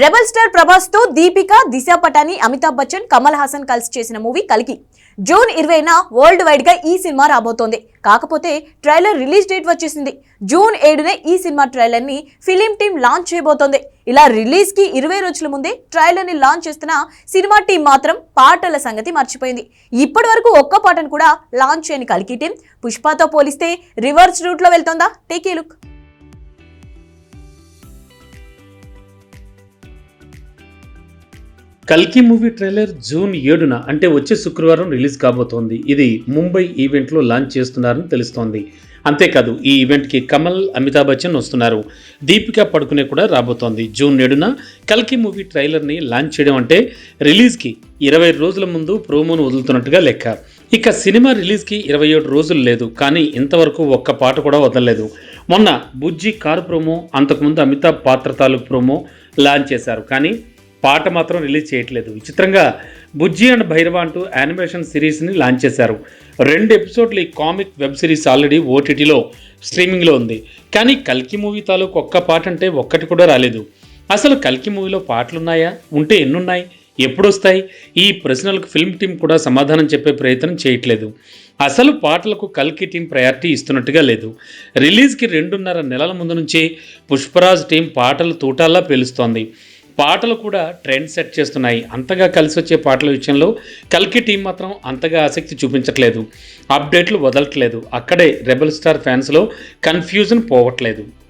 Rebel star ప్రభాస్తో దీపిక దిశా పటాని అమితాబ్ బచ్చన్ కమల్ హాసన్ కలిసి చేసిన మూవీ కలికి. జూన్ ఇరవైన వరల్డ్ వైడ్గా ఈ సినిమా రాబోతోంది. కాకపోతే ట్రైలర్ రిలీజ్ డేట్ వచ్చేసింది. జూన్ ఏడునే ఈ సినిమా ట్రైలర్ని ఫిలిం టీం లాంచ్ చేయబోతోంది. ఇలా రిలీజ్కి ఇరవై రోజుల ముందే ట్రైలర్ని లాంచ్ చేస్తున్న సినిమా టీం మాత్రం పాటల సంగతి మర్చిపోయింది. ఇప్పటి వరకు ఒక్క పాటను కూడా లాంచ్ చేయని కలికి టీం పుష్పతో పోలిస్తే రివర్స్ రూట్లో వెళ్తోందా? Take a look. కల్కి మూవీ ట్రైలర్ జూన్ ఏడున అంటే వచ్చే శుక్రవారం రిలీజ్ కాబోతోంది. ఇది ముంబై ఈవెంట్లో లాంచ్ చేస్తున్నారని తెలుస్తోంది. అంతేకాదు ఈ ఈవెంట్కి కమల్ అమితాబ్ బచ్చన్ వస్తున్నారు. దీపికా పడుకునే కూడా రాబోతోంది. జూన్ ఏడున కల్కి మూవీ ట్రైలర్ని లాంచ్ చేయడం అంటే రిలీజ్కి ఇరవై రోజుల ముందు ప్రోమోను వదులుతున్నట్టుగా లెక్క. ఇక సినిమా రిలీజ్కి ఇరవై ఏడు రోజులు లేదు కానీ ఇంతవరకు ఒక్క పాట కూడా వదలలేదు. మొన్న బుజ్జి కారు ప్రోమో అంతకుముందు అమితాబ్ పాత్ర తాలూకు ప్రోమో లాంచ్ చేశారు. కానీ పాట మాత్రం రిలీజ్ చేయట్లేదు. విచిత్రంగా బుజ్జి అండ్ భైరవ అంటూ యానిమేషన్ సిరీస్ని లాంచ్ చేశారు. రెండు ఎపిసోడ్లు ఈ కామిక్ వెబ్ సిరీస్ ఆల్రెడీ ఓటీటీలో స్ట్రీమింగ్లో ఉంది. కానీ కల్కి మూవీ తాలూకు ఒక్క పాట అంటే ఒక్కటి కూడా రాలేదు. అసలు కల్కి మూవీలో పాటలున్నాయా? ఉంటే ఎన్నున్నాయి? ఎప్పుడొస్తాయి? ఈ ప్రశ్నలకు ఫిల్మ్ టీం కూడా సమాధానం చెప్పే ప్రయత్నం చేయట్లేదు. అసలు పాటలకు కల్కి టీం ప్రయారిటీ ఇస్తున్నట్టుగా లేదు. రిలీజ్కి రెండున్నర నెలల ముందు నుంచే పుష్పరాజ్ టీం పాటలు తూటాల్లా పేలుస్తోంది. పాటలు కూడా ట్రెండ్ సెట్ చేస్తున్నాయి. అంతగా కలిసి వచ్చే పాటల విషయంలో కల్కి టీం మాత్రం అంతగా ఆసక్తి చూపించట్లేదు. అప్డేట్లు వదలట్లేదు. అక్కడే రెబల్ స్టార్ ఫ్యాన్స్లో కన్ఫ్యూజన్ పోవట్లేదు.